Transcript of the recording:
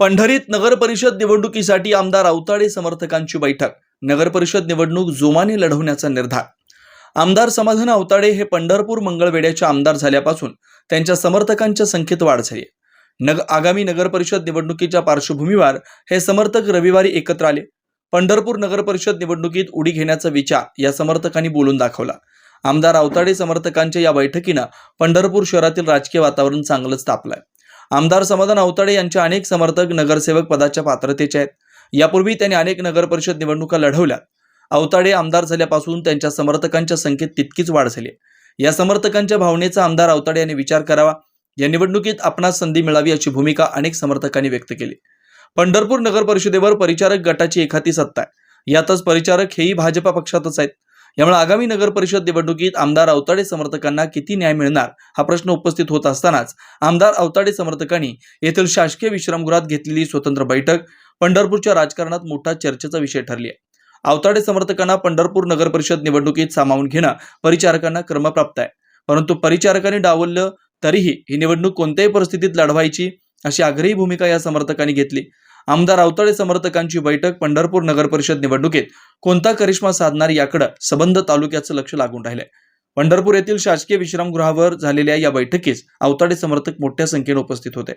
पंढरीत नगर परिषद निवडणुकीसाठी आमदार अवताडे समर्थकांची बैठक. नगर परिषद निवडणूक जोमाने लढवण्याचा निर्धार. आमदार समाधान अवताडे हे पंढरपूर मंगळवेड्याचे आमदार झाल्यापासून त्यांच्या समर्थकांच्या संख्येत वाढ झाली नग आगामी नगर परिषद निवडणुकीच्या पार्श्वभूमीवर हे समर्थक रविवारी एकत्र आले. पंढरपूर नगर परिषद निवडणुकीत उडी घेण्याचा विचार या समर्थकांनी बोलून दाखवला. आमदार अवताडे समर्थकांच्या या बैठकीनं पंढरपूर शहरातील राजकीय वातावरण चांगलंच तापलंय. आमदार समाधान अवताडे यांचे अनेक समर्थक नगरसेवक पदाच्या पात्रतेचे आहेत. यापूर्वी त्यांनी अनेक नगरपरिषद निवडणुका लढवल्या. अवताडे आमदार झाल्यापासून त्यांच्या समर्थकांच्या संख्येत तितकीच वाढ झाली या समर्थकांच्या भावनेचा आमदार अवताडे यांनी विचार करावा. या निवडणुकीत आपणास संधी मिळावी अशी भूमिका अनेक समर्थकांनी व्यक्त केली. पंढरपूर नगर परिषदेवर परिचारक गटाची एखादी सत्ता आहे. यातच परिचारक हेही भाजपा पक्षातच आहेत. यामुळे आगामी नगर परिषद निवडणुकीत आमदार अवताडे समर्थकांना किती न्याय मिळणार हा प्रश्न उपस्थित होत असतानाच आमदार अवताडे समर्थकांनी येथील शासकीय विश्रामगृहात घेतलेली स्वतंत्र बैठक पंढरपूरच्या राजकारणात मोठा चर्चेचा विषय ठरली आहे. अवताडे समर्थकांना पंढरपूर नगर परिषद निवडणुकीत सामावून घेणं परिचारकांना क्रमप्राप्त आहे. परंतु परिचारकांनी डावललं तरीही ही निवडणूक कोणत्याही परिस्थितीत लढवायची अशी आग्रही भूमिका या समर्थकांनी घेतली. आमदार अवताडे समर्थकांची बैठक पंढरपूर नगर परिषद निवडणुकीत. कोणता करिश्मा साधणार याकडे सबंध तालुक्याचं लक्ष लागून राहिलंय. पंढरपूर येथील शासकीय विश्रामगृहावर झालेल्या या बैठकीस अवताडे समर्थक मोठ्या संख्येने उपस्थित होते.